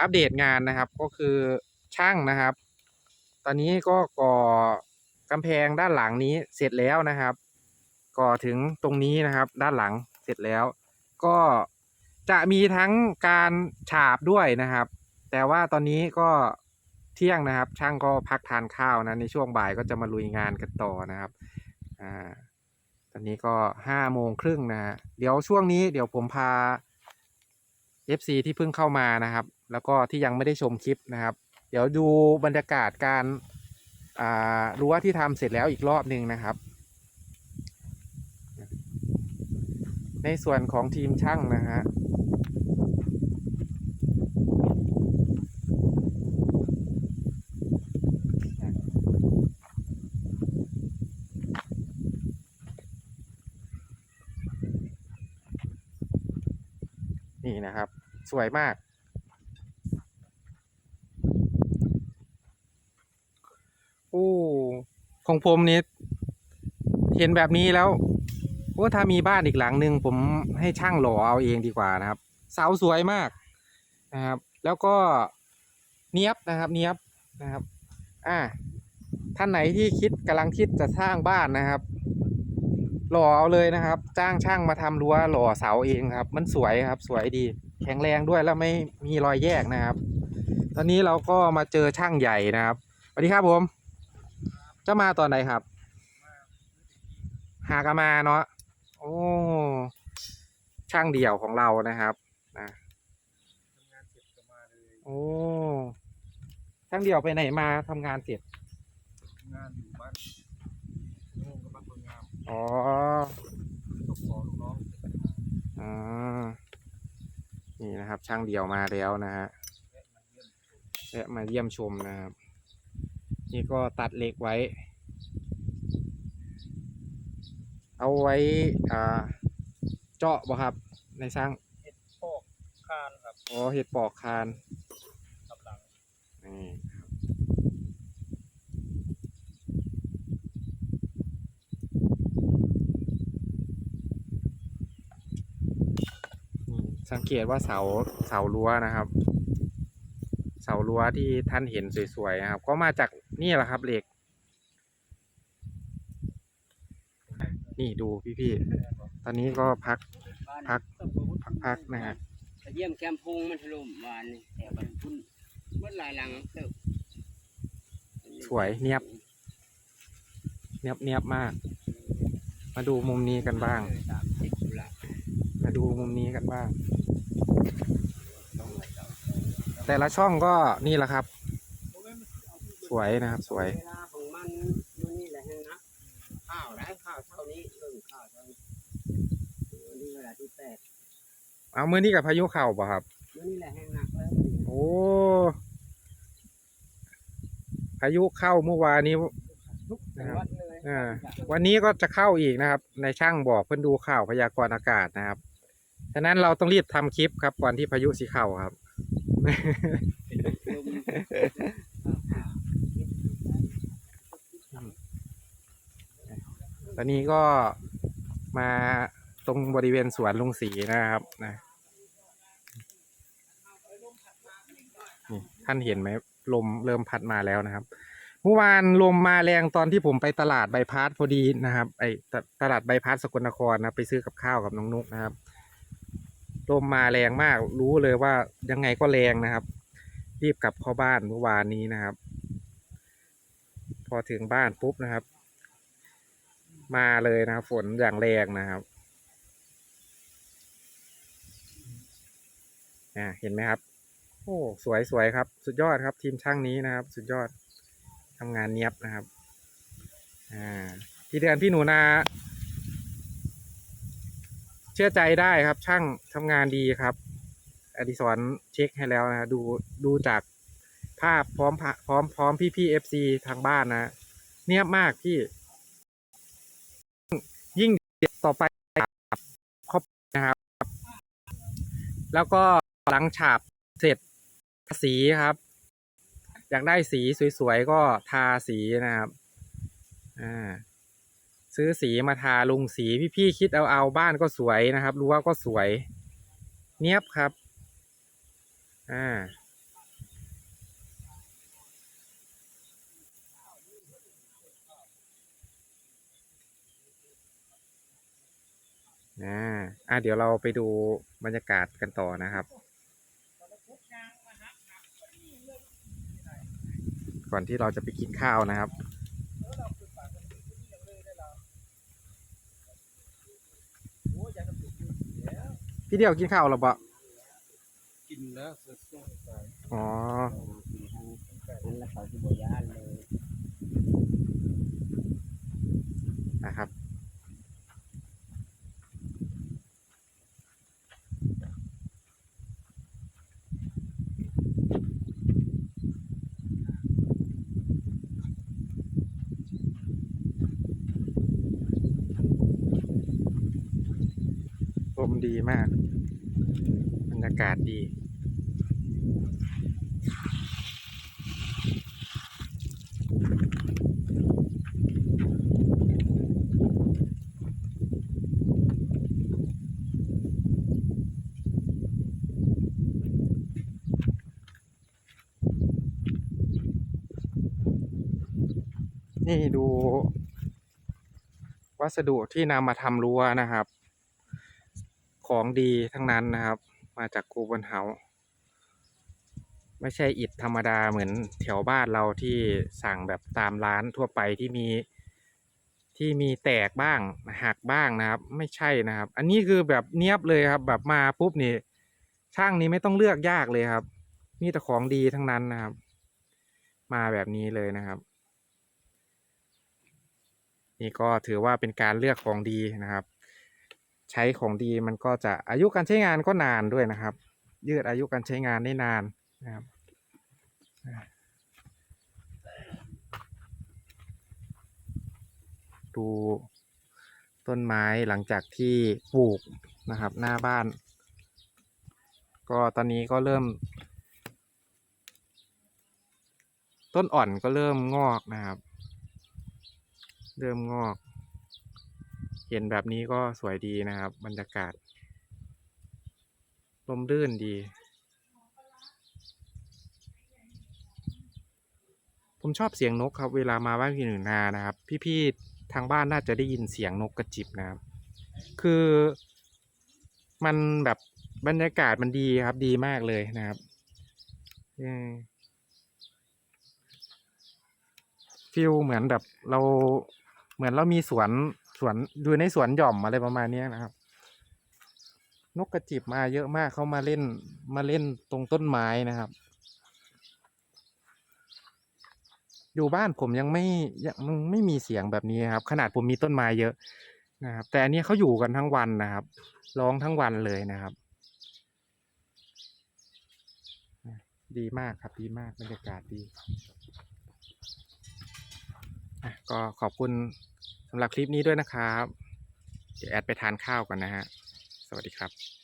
อัปเดตงานนะครับก็คือช่างนะครับ ตอนนี้ก็ก่อกำแพงด้านหลังนี้เสร็จแล้วนะครับ ก่อถึงตรงนี้นะครับ ด้านหลังเสร็จแล้ว ก็จะมีทั้งการฉาบด้วยนะครับ แต่ว่าตอนนี้ก็เที่ยงนะครับ ช่างก็พักทานข้าวนะในช่วงบ่ายก็จะมาลุยงานกันต่อนะครับอ่าตอนนี้ก็ห้าโมงครึ่งนะฮะเดี๋ยวช่วงนี้เดี๋ยวผมพา FC ที่เพิ่งเข้ามานะครับ แล้วก็ที่ยังไม่ได้ชมคลิปนะครับ เดี๋ยวดูบรรยากาศการรั้วที่ทำเสร็จแล้วอีกรอบหนึ่งนะครับ ในส่วนของทีมช่างนะฮะนี่นะครับ สวยมาก โอ้ของผมนี่เห็นแบบนี้แล้วว่าถ้ามีบ้านอีกหลังหนึ่งผมให้ช่างหล่อเอาเองดีกว่านะครับ เสาสวยมากนะครับ แล้วก็เนียบนะครับ เนียบนะครับ อ่าท่านไหนที่คิดกำลังคิดจะสร้างบ้านนะครับ หล่อเอาเลยนะครับ จ้างช่างมาทำรั้วหล่อเสาเองครับ มันสวยครับ สวยดี แข็งแรงด้วยแล้วไม่มีรอยแยกนะครับ ตอนนี้เราก็มาเจอช่างใหญ่นะครับสวัสดีครับผม จะมาตอนไหนครับ หากนมาเนาะโอ้ช่างเดี่ยวของเรานะครับนะทำงานเสร็จก็มาเลยโอ้ช่างเดี่ยวไปไหนมาทำงานเสร็จทำงานอยู่บ้านโน่นก็บ้านคนงามอ๋อตกขอลูกน้องเสร็จมาอ่านี่นะครับ ช่างเดี่ยวมาแล้วนะฮะแวะมาเยี่ยมชมและมาเยี่ยมชมนะครับ นี่ก็ตัดเหล็กไว้ เอาไว้อ่าเจาะบ่ครับ ในช่างเห็ดโพกคานครับอ๋อเห็ดปอกคานทับหลังนี่ครับนี่สังเกตว่าเสาเสารั้วนะครับ เสารั้วที่ท่านเห็นสวยๆนะครับ ก็มาจาก นี่แหละครับเหล็ก นี่ดูพี่ๆ ตอนนี้ก็พัก พัก พักพักนะฮะไปเยี่ยมแคมป์พุงมันถล่มวานนี่แต่บันพุ่นเมื่อหลายหลังเติบสวยเนียบ เนียบเนียบมาก มาดูมุมนี้กันบ้างสามสิบอยู่ละมาดูมุมนี้กันบ้างต้องไว้ต่อแต่ละช่องก็นี่แหละครับ สวยนะครับสวย เวลาของมันนู่นนี่แหละนะข้าวนะข้าวเท่านี้เรื่องข้าวเท่านี้วันนี้เวลาที่แปดเอามือนี้กับพายุเข่าป่ะครับนู่นนี่แหละแห้งหนักเลยโอ้พายุเข้าเมื่อวานนี้นะครับวัดเลยอ่า วันนี้ก็จะเข้าอีกนะครับ ในช่างบอกเพิ่นดูข่าวพยากรณ์อากาศนะครับฉะนั้นเราต้องรีบทำคลิปครับก่อนที่พายุสิเข้าครับ ลม ตอนนี้ก็มาตรงบริเวณสวนลุงศรีนะครับนะนี่ท่านเห็นไหมลมเริ่มพัดมาแล้วนะครับ เมื่อวานลมมาแรงตอนที่ผมไปตลาดใบพัดพอดีนะครับ ไอตตลาดใบพัดสกลนครนะไปซื้อกับข้าวกับน้องนุกนะครับลมมาแรงมากรู้เลยว่ายังไงก็แรงนะครับ รีบกลับเข้าบ้านเมื่อวานนี้นะครับ พอถึงบ้านปุ๊บนะครับ มาเลยนะครับฝนอย่างแรงนะครับเห็นไหมครับ โอ้สวยสวยครับ สุดยอดครับ ทีมช่างนี้นะครับ สุดยอดทำงานเนียบนะครับอ่าพี่เดือนพี่หนูนา เชื่อใจได้ครับ ช่างทำงานดีครับอดิศรเช็คให้แล้วนะดูดูจากภาพพร้อมพร้อมพร้อมพี่พี่เอฟซีทางบ้านนะ เนียบมากพี่ ต่อไปครอบนะครับ แล้วก็หลังฉาบเสร็จสีครับ อยากได้สีสวยๆก็ทาสีนะครับอ่าซื้อสีมาทาลงสีพี่ๆคิดเอาเอาบ้านก็สวยนะครับรั้วก็สวย เนียบครับ อ่า เดี๋ยวเราไปดูบรรยากาศกันต่อนะครับ ก่อนที่เราจะไปกินข้าวนะครับ พี่เดียวกินข้าวหรอปะกินแล้วเสร็จส่งไปอ๋อนั่นแหละเขาที่บ่ย่านเลย นะครับ ลม ดีมาก บรรยากาศดีนี่ดู วัสดุที่นำมาทำรั้วนะครับ ของดีทั้งนั้นนะครับ มาจากกูบนเฮาไม่ใช่อิฐธรรมดาเหมือนแถวบ้านเราที่สั่งแบบตามร้านทั่วไปที่มีที่มีแตกบ้างหักบ้างนะครับ ไม่ใช่นะครับ อันนี้คือแบบเนียบเลยครับ แบบมาปุ๊บนี่ช่างนี้ไม่ต้องเลือกยากเลยครับ มีแต่ของดีทั้งนั้นนะครับ มาแบบนี้เลยนะครับ นี่ก็ถือว่าเป็นการเลือกของดีนะครับ ใช้ของดีมันก็จะอายุการใช้งานก็นานด้วยนะครับ ยืดอายุการใช้งานได้นานนะครับดูต้นไม้หลังจากที่ปลูกนะครับ หน้าบ้าน ก็ตอนนี้ก็เริ่ม ต้นอ่อนก็เริ่มงอกนะครับ เริ่มงอก เห็นแบบนี้ก็สวยดีนะครับ บรรยากาศลมรื่นดี ผมชอบเสียงนกครับ เวลามาบ้านพี่หนึ่งนานะครับ พี่ๆทางบ้านน่าจะได้ยินเสียงนกกระจิบนะครับ คือมันแบบบรรยากาศมันดีครับดีมากเลยนะครับฟิลเหมือนแบบเราเหมือนเรามีสวน สวนอยู่ในสวนหย่อมอะไรประมาณนี้นะครับ นกกระจิบมาเยอะมากเขามาเล่นมาเล่นตรงต้นไม้นะครับ อยู่บ้านผมยังไม่ยังไม่มีเสียงแบบนี้ครับ ขนาดผมมีต้นไม้เยอะนะครับ แต่อันนี้เขาอยู่กันทั้งวันนะครับร้องทั้งวันเลยนะครับ ดีมากครับดีมากบรรยากาศดีอะก็ขอบคุณำหรับคลิปนี้ด้วยนะครับ เดี๋ยวแอดไปทานข้าวก่อนนะฮะ สวัสดีครับ